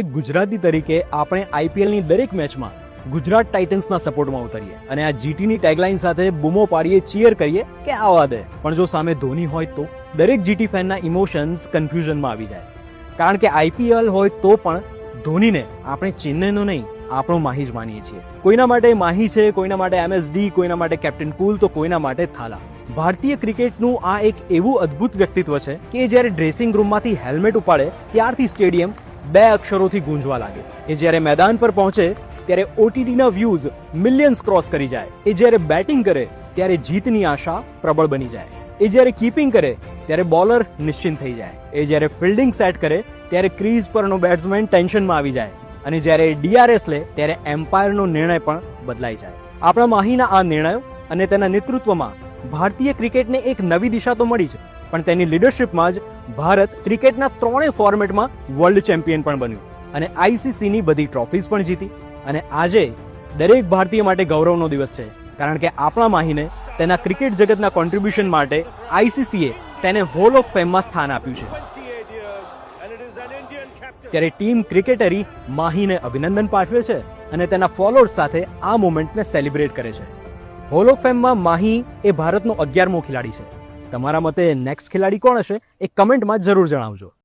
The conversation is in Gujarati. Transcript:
એક ગુજરાતી તરીકે આપણે આઈપીએલની દરેક મેચમાં ગુજરાત ટાઇટન્સના સપોર્ટમાં ઉતરીએ અને આ જીટીની ટેગલાઇન સાથે બૂમો પાડીએ ચીયર કરીએ કે આવા દે. પણ જો સામે ધોની હોય તો દરેક જીટી ફેનના ઇમોશન્સ કન્ફ્યુઝનમાં આવી જાય. કારણ કે આઈપીએલ હોય તો પણ ધોનીને આપણે ચેન્નઈનો નહીં, આપણો માહી જ માનીએ છીએ. કોઈના માટે માહી છે, કોઈના માટે એમએસડી, કોઈના માટે કેપ્ટન કુલ, તો કોઈના માટે થાલા. ભારતીય ક્રિકેટનું આ એક એવું અદ્ભુત વ્યક્તિત્વ છે કે જ્યારે ડ્રેસિંગ રૂમમાંથી હેલ્મેટ ઉપાડે, ત્યારથી સ્ટેડિયમ બે અક્ષરોથી ગૂંજવા લાગે. એ જ્યારે મેદાન પર પહોંચે, ત્યારે ઓટીટીના વ્યૂઝ મિલિયન્સ ક્રોસ કરી જાય. એ જ્યારે બેટિંગ કરે, ત્યારે જીતની આશા પ્રબળ બની જાય. એ જ્યારે કીપિંગ કરે, ત્યારે બોલર નિશ્ચિંત થઈ જાય. એ જ્યારે ફિલ્ડિંગ સેટ કરે, ત્યારે ક્રીઝ પરનો બેટ્સમેન ટેન્શનમાં આવી જાય. અને જ્યારે ડીઆરએસ લે, ત્યારે એમ્પાયરનો નિર્ણય પણ બદલાઈ જાય. આપણા માહીના આ નિર્ણયો અને તેના નેતૃત્વમાં ભારતીય ક્રિકેટને એક નવી દિશા તો મળી છે પણ તેની લીડરશિપમાં જ ભારત ક્રિકેટના ત્રણેય ફોર્મેટમાં વર્લ્ડ ચેમ્પિયન પણ બન્યું. અને આઈસીસીની બધી ટ્રોફીઝ પણ જીતી. અને આજે દરેક ભારતીય માટે ગૌરવનો દિવસ છે. કારણ કે આપણા માહીને તેના ક્રિકેટ જગતના કોન્ટ્રીબ્યુશન માટે આઈસીસીએ તેને હોલ ઓફ ફેમમાં સ્થાન આપ્યું છે. 28 years, and it is an Indian captain. ત્યારે ટીમ ક્રિકેટરી માહીને અભિનંદન પાઠવે છે અને તેના ફોલોઅર્સ સાથે આ મોમેન્ટને સેલિબ્રેટ કરે છે. હોલ ઓફ ફેમમાં માહી એ ભારતનો અગિયારમો ખેલાડી છે. તમારા મતે નેક્સ્ટ ખેલાડી કોણ હશે એ કમેન્ટમાં જરૂર જણાવજો.